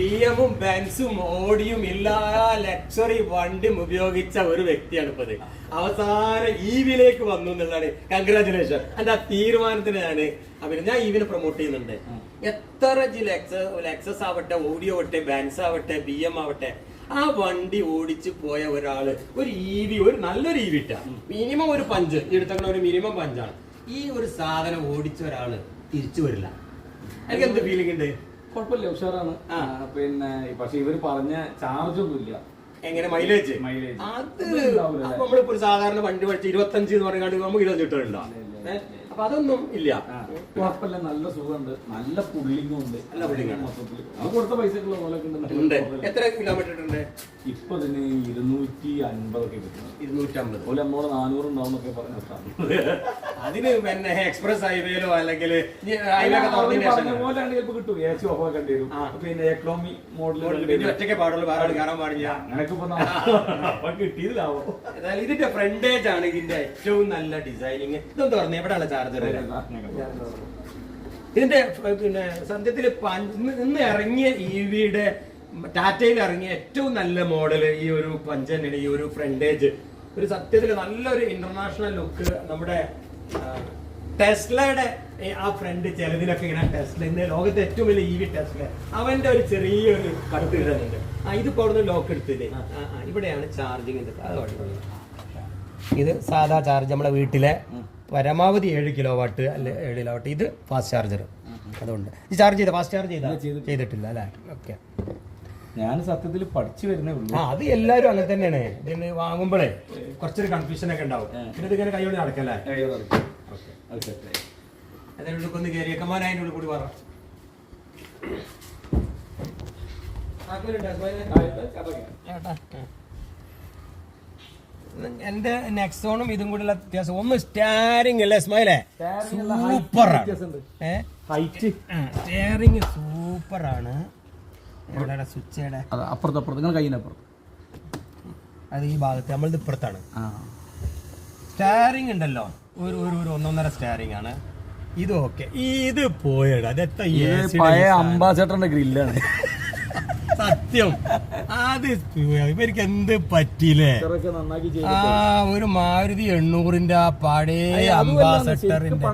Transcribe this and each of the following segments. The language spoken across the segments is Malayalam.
ബി എമ്മും ബെൻസും ഓടിയും എല്ലാ ലക്ഷറി വണ്ടിയും ഉപയോഗിച്ച ഒരു വ്യക്തിയാണ് ഇപ്പത്. അവസാനം ഈവിലേക്ക് വന്നു എന്നുള്ളതാണ്. കൺഗ്രാചുലേഷൻ എന്റെ ആ തീരുമാനത്തിന് ഞാൻ അവർ ഞാൻ ഈവിനെ പ്രൊമോട്ട് ചെയ്യുന്നുണ്ട്. എത്ര ലെക്സസ് ആവട്ടെ ഓഡിയോ ആവട്ടെ ബെൻസ് ആവട്ടെ ബി എം ആവട്ടെ ആ വണ്ടി ഓടിച്ച് പോയ ഒരാൾ ഒരു ഇ വി ഒരു നല്ലൊരു ഇ വി ഇട്ട. മിനിമം ഒരു പഞ്ച്. എടുത്തക്കണ ഒരു മിനിമം പഞ്ചാണ്. ഈ ഒരു സാധനം ഓടിച്ച ഒരാൾ തിരിച്ചു വരില്ല. എനിക്ക് എന്ത് ഫീലിംഗ് ഉണ്ട്? കുഴപ്പമില്ല ഉഷാറാണ്. പിന്നെ പക്ഷെ ഇവർ പറഞ്ഞ ചാർജ് ഒന്നും ഇല്ല എങ്ങനെ? മൈലേജ്? മൈലേജ്. അത് നമ്മളിപ്പോ ഒരു സാധാരണ വണ്ടി പഠിച്ച് ഇരുപത്തഞ്ച് എന്ന് പറയുന്നത് നമുക്ക് ഇരുപത് ഇല്ല, അപ്പൊ അതൊന്നും ഇല്ല. കുഴപ്പമില്ല നല്ല സുഖമുണ്ട്. നല്ല പുള്ളിങ്ങും ഉണ്ട്. നല്ല പുള്ളിങ്ങാണ്. മൊത്തത്തിൽ. അത് കൊടുത്ത പൈസക്കുള്ള പോലെ ഉണ്ട് എത്ര കിലോമീറ്റർ ഉണ്ട്? ഇപ്പൊ ഇതിന് ഇരുന്നൂറ്റി അൻപതൊക്കെ കിട്ടുന്നത് ഇരുന്നൂറ്റമ്പത് ഒരു നമ്മളോട് നാനൂറ് ഉണ്ടാവുന്നൊക്കെ പറഞ്ഞ അതിന് പിന്നെ എക്സ്പ്രസ് ഹൈവേയിലോ അല്ലെങ്കിൽ പറഞ്ഞ ശേഷം പോലെയാണ് ചിലപ്പോ കിട്ടും. എ സി ഓഫ് ആക്കേണ്ടി വരും. പിന്നെ എക്കണോമി മോഡൽ പിന്നെ ഒറ്റയ്ക്ക് പാടുള്ളൂ വേറെ കാണാൻ പാടില്ല. അങ്ങനൊക്കെ ഇപ്പൊ കിട്ടിയതിലാവോ. ഏതായാലും ഇതിന്റെ ഫ്രണ്ടേജ് ആണ് ഇതിന്റെ ഏറ്റവും നല്ല ഡിസൈനിങ് ഇതൊന്നും തുറന്നു എവിടെയുള്ള ചാർജർ ഇതിന്റെ പിന്നെ സത്യത്തിൽ ഇന്ന് ഇറങ്ങിയ ഇ വിയുടെ ടാറ്റയിൽ ഇറങ്ങിയ ഏറ്റവും നല്ല മോഡൽ ഈ ഒരു പഞ്ചന് ഈ ഒരു ഫ്രണ്ടേജ് ഒരു സത്യത്തിൽ നല്ലൊരു ഇന്റർനാഷണൽ ലുക്ക് നമ്മുടെ ടെസ്ലയുടെ ആ ഫ്രണ്ട് ചിലതിനൊക്കെ ഇങ്ങനെ ടെസ്ല ഇന്ന് ലോകത്തെ ഏറ്റവും വലിയ ഇ വി ടെസ്ല. അവന്റെ ഒരു ചെറിയൊരു കടുത്ത് ഇടുന്നുണ്ട് ആ ഇത് അവിടുന്ന് ലോക്ക് എടുത്തില്ലേ? ഇവിടെയാണ് ചാർജിങ് ഇത്. സാധാ ചാർജ് നമ്മുടെ വീട്ടിലെ പരമാവധി ഏഴ് കിലോ വാട്ട് അല്ലെ ഏഴ് കിലോ വാട്ട് ഇത് ഫാസ്റ്റ് ചാർജർ അതുകൊണ്ട്. ചാർജ് ചെയ്ത? ഫാസ്റ്റ് ചാർജ് ചെയ്ത. ചെയ്തിട്ടില്ല. അല്ലേ? ഓക്കെ ഞാൻ സത്യത്തിൽ പഠിച്ചു വരുന്നേ ഉള്ളൂ. ആ അത് എല്ലാരും അങ്ങനെ തന്നെയാണ്. ഇതിന് വാങ്ങുമ്പോഴേ കുറച്ചൊരു കൺഫ്യൂഷൻ ഒക്കെ ഉണ്ടാവും. പിന്നെ ഇതിങ്ങനെ കൈയോടെ നടക്കല്ലേ. അതിനുള്ളിൽ ഒന്ന് മോൻ അതിന്റെ ഉള്ളിൽ കൂടി പറ എന്റെ നെക്സോണും ഇതും കൂടിയുള്ള വ്യത്യാസം. ഒന്ന് സ്റ്റാരിങ് അല്ലേ സ്മൈലേ സൂപ്പറാണ് ഹൈറ്റ് സ്റ്റാരിങ് സൂപ്പറാണ് അത് അപ്പുറത്ത് അപ്പുറത്ത്. നിങ്ങൾ കയ്യിനപ്പുറത്ത് അത് ഈ ഭാഗത്ത്. നമ്മളിത് ഇപ്പുറത്താണ്. ആ. ഉണ്ടല്ലോ. ഒരു ഒരു ഒരു ഒന്നൊന്നര സ്റ്റാരിംഗ് ആണ്. ഇത് ഓക്കെ ഇത് പോയടാ. അതെത്ത ഇത് പഴയ അംബാസഡറിന്റെ ഗ്രില്ലാണ്. സത്യം. അത് ഇവർക്ക് എന്ത് പറ്റിയില്ലേ? ആ ഒരു മാരുതി എണ്ണൂറിന്റെ ആ പഴയ അംബാസഡറിന്റെ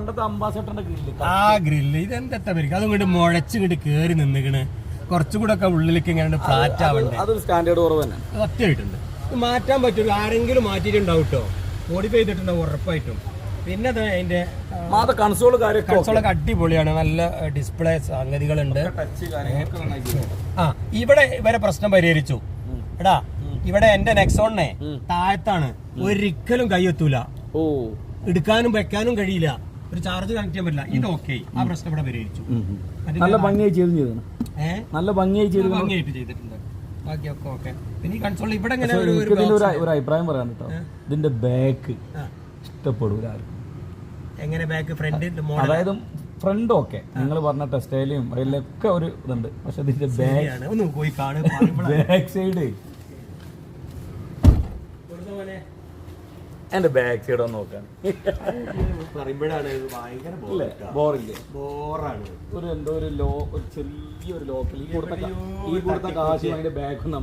ആ ഗ്രില്ല്. ഇതെന്താ പേർക്ക്? അതും ഇങ്ങോട്ട് മുഴച്ച് ഇങ്ങോട്ട് കേറി നിന്നിക്കണ്. കുറച്ചുകൂടെ ഒക്കെ ഉള്ളിലേക്ക് ഇങ്ങനെ ഫ്ലാറ്റ് ആവണ്ടേ? അതൊരു സ്റ്റാൻഡേർഡ് കുറവ് തന്നെ. സത്യമായിട്ടുണ്ട്. ഇത് മാറ്റാൻ പറ്റും ആരെങ്കിലും മാറ്റിയിട്ടുണ്ടാവും കേട്ടോ മോഡിഫൈ ചെയ്തിട്ടുണ്ടാവും ഉറപ്പായിട്ടും. പിന്നെ അത് അതിന്റെ കൺസോൾ കൺസോളൊക്കെ അടിപൊളിയാണ്. നല്ല ഡിസ്പ്ലേ സംഗതികളുണ്ട്. ആ ഇവിടെ ഇവരെ പ്രശ്നം പരിഹരിച്ചു. എടാ ഇവിടെ എന്റെ നെക്സോണിനെ. താഴത്താണ്. ഒരിക്കലും കൈയെത്തൂല ഓ. എടുക്കാനും വെക്കാനും കഴിയില്ല. ഒരു ചാർജ് കണക്ട് ചെയ്യാൻ പറ്റില്ല. ഇത് ഓക്കെ ആ പ്രശ്നം ഇവിടെ പരിഹരിച്ചു. നല്ല ഭംഗിയായി ചെയ്തു ചെയ്തു നല്ല ഭംഗിയായി ചെയ്തു ഭംഗിയായിട്ട് ചെയ്തിട്ടുണ്ട്. ബാക്കിയൊക്കെ ഓക്കെ. പിന്നെ ഈ കൺസോൾ ഇവിടെ ഒരു അഭിപ്രായം പറയാൻ കേട്ടോ ഇതിന്റെ ബാക്ക് ഇഷ്ടപ്പെടും ഇഷ്ടപ്പെടൂല എങ്ങനെ ബാക്ക് ഫ്രണ്ട് അതായത് ഫ്രണ്ട് ഓക്കെ നിങ്ങൾ പറഞ്ഞ ടെക്സ്റ്റൈലും അതിലൊക്കെ ഒരു ഇതുണ്ട്. പക്ഷെ ഇതിന്റെ ബാക്ക് ബാക്ക് സൈഡ് എന്റെ ബാക്ക് സൈഡ് ഒന്ന് നോക്കാൻ. പറയുമ്പോഴാണ് ഭയങ്കര ബോറില്ലേ ബോറാണ് ഒരു എന്തോ ഒരു ലോ ഒരു ചെറിയൊരു ലോക്കൽ ഈ കൊടുത്ത കൊടുത്ത കാശും അതിന്റെ ബാക്കും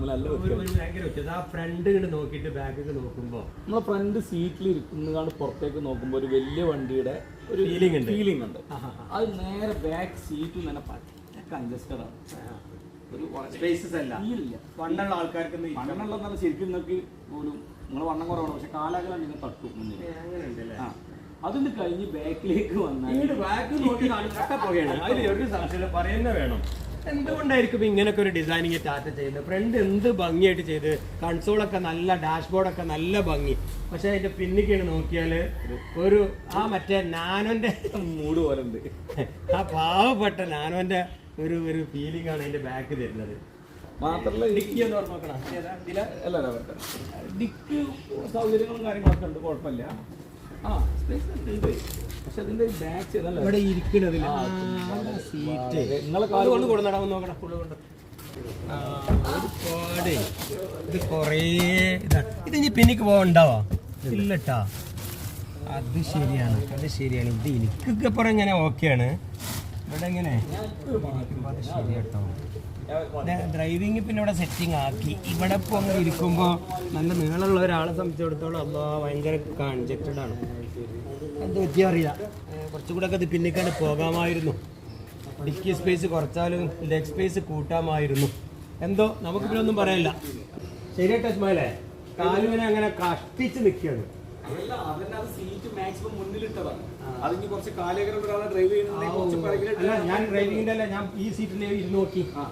ആ ഫ്രണ്ട് ഇങ്ങോട്ട് നോക്കിയിട്ട് ബാക്കൊക്കെ നോക്കുമ്പോ നമ്മളെ ഫ്രണ്ട് സീറ്റിൽ ഇരിക്കുന്നതാണ് പുറത്തേക്ക് നോക്കുമ്പോൾ ഒരു വലിയ വണ്ടിയുടെ ഒരു ഫീലിംഗ് ഉണ്ട്. ഫീലിംഗ് ഉണ്ട്. അത് നേരെ ബാക്ക് സീറ്റിൽ തന്നെ പറ്റ കൺജസ്റ്റഡ് ആണ്. ഒരു സ്പേസസ് അല്ല. പണ്ടുള്ള ആൾക്കാർക്ക് പണ്ടുള്ള ശരിക്കും നോക്കി പോലും നിങ്ങൾ വണ്ണം കുറവാണ്. പക്ഷെ കാലാകാലം നിങ്ങൾ തട്ടും മുന്നിൽ അതിന് ആ. കഴിഞ്ഞ് ബാക്കിലേക്ക് വന്നാൽ ബാക്ക് നോക്കി കട്ട പോകുകയാണ് അതിൽ ഒരു സംശയം പറയുന്ന വേണം. എന്തുകൊണ്ടായിരിക്കും ഇങ്ങനൊക്കെ ഒരു ഡിസൈനിങ് ടാറ്റ ചെയ്യുന്നത്? ഫ്രണ്ട് എന്ത് ഭംഗിയായിട്ട് ചെയ്ത് കൺസോളൊക്കെ നല്ല ഡാഷ്ബോർഡൊക്കെ നല്ല ഭംഗി. പക്ഷെ അതിന്റെ പിന്നിക്കാണ് നോക്കിയാൽ ഒരു ആ മറ്റേ നാനോന്റെ മൂട് പോലെ ഉണ്ട് ആ പാവപ്പെട്ട നാനോന്റെ ഒരു ഒരു ഫീലിംഗ് ആണ് അതിന്റെ ബാക്ക് തരുന്നത്. മാത്രല്ല ഡിക്കി എന്ന് പറഞ്ഞു നോക്കണം? ഇതിലാ? ഡിക്ക് സൗകര്യങ്ങളും കാര്യങ്ങളൊക്കെ ഉണ്ട് കുഴപ്പമില്ല. ആ സ്പേസ് ഉണ്ട്. പക്ഷെ അതിന്റെ ബാക്ക് ഇവിടെ ഇരിക്കണതില്ല ആ, സീറ്റ് നിങ്ങളെ കാൽ കൊണ്ട് കൊടുന്നടാ നോക്കണം ഫുള്ള് കൊണ്ട്. ആ, ഒരുപാട്. ഇത് കുറേ ഇതാണ് ഇത്. ഇനി പിന്നിക്ക് പോകണ്ടാവോ ഇല്ലട്ടാ. അത് ശരിയാണ് അത് ശരിയാണ്. ഇത് എനിക്കൊക്കെ ഇപ്പുറം ഇങ്ങനെ ഓക്കെയാണ് ഇവിടെ എങ്ങനെ? ഡ്രൈവിംഗ് പിന്നെ ഇവിടെ സെറ്റിംഗ് ആക്കി. ഇവിടെ ഇപ്പോൾ അങ്ങനെ ഇരിക്കുമ്പോൾ നല്ല നീളമുള്ള ഒരാളെ സംബന്ധിച്ചിടത്തോളം അല്ല ഭയങ്കര കൺജക്റ്റഡ് ആണ്. എന്ത് പറ്റിയ അറിയില്ല. കുറച്ചുകൂടെ ഒക്കെ ഇത് പിന്നിക്കാണ്ട് പോകാമായിരുന്നു. ഡിക്കി സ്പേസ് കുറച്ചാലും ലെഗ് സ്പേസ് കൂട്ടാമായിരുന്നു. എന്തോ നമുക്ക് പിന്നെ ഒന്നും പറയാനില്ല. ശരി ടച്ച്മാലേ കാലുവിനെ അങ്ങനെ കഷ്ടിച്ച് നിൽക്കുകയാണ് അതല്ല അതന്നെ അത് സീറ്റ് മാക്സിമം മുന്നിലിട്ടതാണ്. അതിന് കുറച്ച് കാലേകരം ഒരാളെ ഡ്രൈവ് ഞാൻ ഡ്രൈവിങ്ങിന്റെ അല്ല ഞാൻ ഈ സീറ്റിൽ ഇരുന്ന് നോക്കി. ആ.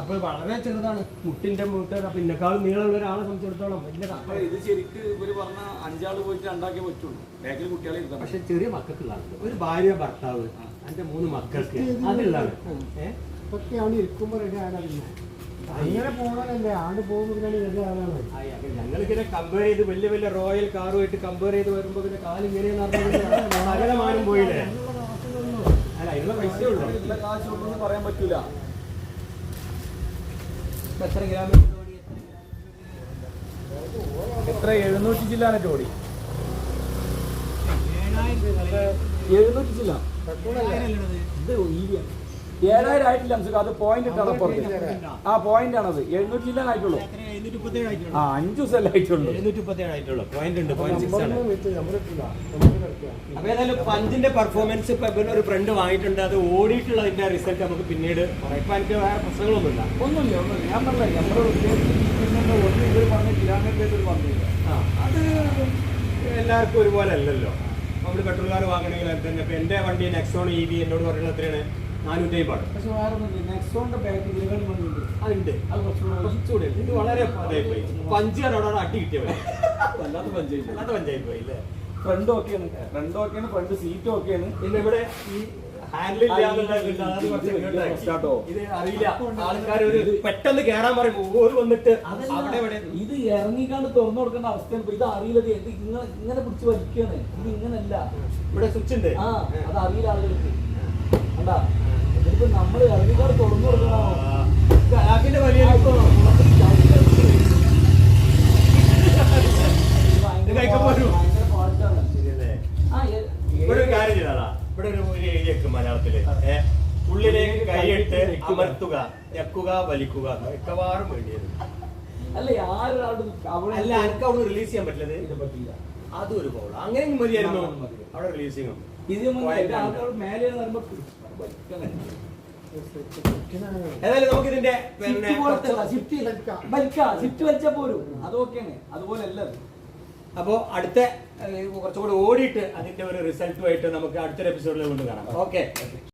അപ്പോൾ വളരെ ചെറുതാണ്. മുട്ടിന്റെ മുട്ട് പിന്നെക്കാളും നീളമുള്ള ഒരാളെ സംബന്ധിച്ചിടത്തോളം വലിയ അപ്പൊ ഇത് ശരിക്ക് ഇവർ പറഞ്ഞ അഞ്ചാൾ പോയിട്ട് രണ്ടാക്കിയേ പറ്റുള്ളൂ. ബാക്കിൽ കുട്ടികളെ പക്ഷെ ചെറിയ മക്കൾക്കുള്ളതാണ്. ഒരു ഭാര്യ ഭർത്താവ് അതിന്റെ മൂന്ന് മക്കൾക്ക് അതുള്ളതാണ് ഏഹ് ഇതൊക്കെ അവിടെ ഇരിക്കുമ്പോൾ റെഡി ആകാറില്ല. ഞങ്ങളിങ്ങനെ കമ്പയർ ചെയ്ത് വലിയ വലിയ റോയൽ കാറുമായിട്ട് കമ്പയർ ചെയ്ത് വരുമ്പോ പിന്നെ കാൽ ഇങ്ങനെയെന്ന് സകലമാനം പോയില്ലേ? അല്ല പൈസ ഉള്ളൂ. കാശ് ഉണ്ടെന്ന് പറയാൻ പറ്റൂല. എത്ര എത്ര? എഴുന്നൂറ്റി ചില്ലാണ് ജോഡി. എഴുന്നൂറ്റി ചില്ല. ഇത് ഈവിയ ഏഴായിരം ആയിട്ടില്ല നമുക്ക് അത് പോയിന്റ് ഇട്ടാണ് പുറത്ത് ആ പോയിന്റ് ആണത്. എഴുന്നൂറ്റി ചില്ലാൻ ആയിട്ടുള്ളൂ. ആ അഞ്ചു ദിവസമല്ലേ ആയിട്ടുള്ളൂ. അപ്പൊ ഏതായാലും പഞ്ചിന്റെ പെർഫോമൻസ് ഇപ്പൊ ഇവന് ഒരു ഫ്രണ്ട് വാങ്ങിയിട്ടുണ്ട്. അത് ഓടിയിട്ടുള്ളതിന്റെ റിസൾട്ട് നമുക്ക് പിന്നീട് പറയാം. ഇപ്പൊ എനിക്ക് വേറെ പ്രശ്നങ്ങളൊന്നുമില്ല. ഒന്നുമില്ല ഒന്നുമില്ല. ഞാൻ പറഞ്ഞില്ല നമ്മുടെ ഉദ്ദേശിക്കുന്ന ഒന്ന് ഇവർ പറഞ്ഞ കിലോമീറ്റർ പറഞ്ഞില്ല. ആ അത് എല്ലാവർക്കും ഒരുപോലെ അല്ലല്ലോ. നമ്മൾ പെട്രോൾ കാർ വാങ്ങണമെങ്കിൽ തന്നെ. ഇപ്പൊ എന്റെ വണ്ടി നെക്സോൺ ഇ വി എന്നോട് പറയുന്നത് എത്രയാണ് നാനൂറ്റി അമ്പത് പക്ഷെ വേറെ നെക്സോണിന്റെ അതുണ്ട്. അത് കുറച്ചുകൂടെ. ഇത് വളരെ പതായിപ്പോയി അടി കിട്ടിയത് പഞ്ചായത്ത് അല്ലാത്ത പഞ്ചായത്ത് പോയി അല്ലേ? ഫ്രണ്ട് ഓക്കെയാണ് ഫ്രണ്ട് ഓക്കെയാണ് ഫ്രണ്ട് സീറ്റ് ഓക്കെയാണ് പിന്നെ ഇവിടെ ഈ ഹാൻഡിൽ സ്റ്റാർട്ടോ ഇത് അറിയില്ല. ആൾക്കാർ ഒരു പെട്ടെന്ന് കേറാൻ പറയും. ഓര് വന്നിട്ട് ഇത് ഇറങ്ങിക്കാണ്ട് തുറന്നു കൊടുക്കേണ്ട അവസ്ഥയാണ്. ഇപ്പൊ ഇത് അറിയില്ല. ഇത് ഇങ്ങനെ ഇങ്ങനെ പിടിച്ച് വലിക്കാണ്. ഇത് ഇങ്ങനല്ല. ഇവിടെ സ്വിച്ച് ഉണ്ട്. ആ അത് അറിയില്ല ആളുകൾക്ക്. കണ്ടാ? ഇതിപ്പോ നമ്മൾ ഇറങ്ങിക്കാണ്ട് തുറന്നു കൊടുക്കണോ അതിന്റെ വലിയ ഒരു കാര്യം ചെയ്താടാ. ഇവിടെ ഒരു എഴുതിയേക്കും മലയാളത്തിൽ. ഉള്ളിലേക്ക് കൈയിട്ട് അമർത്തുക ഞെക്കുക വലിക്കുക മിക്കവാറും വേണ്ടിയത്. അല്ല ആരൊരാളുടെ അവിടെ അല്ല എനിക്ക് അവിടെ റിലീസ് ചെയ്യാൻ പറ്റില്ല. അതും ഒരു കോൾ അങ്ങനെ മതിയായിരുന്നു. അവിടെ റിലീസ് ചെയ്യും ഇത് ആൾക്കാർ മേലെ വരുമ്പോ. ഏതായാലും നമുക്ക് ഇതിന്റെ പോരും. അതൊക്കെയാണ് അടുത്ത കുറച്ചുകൂടി ഓടിയിട്ട് അതിന്റെ ഒരു റിസൾട്ടുമായിട്ട് നമുക്ക് അടുത്തൊരു എപ്പിസോഡിൽ കൊണ്ട് കാണാം. ഓക്കെ.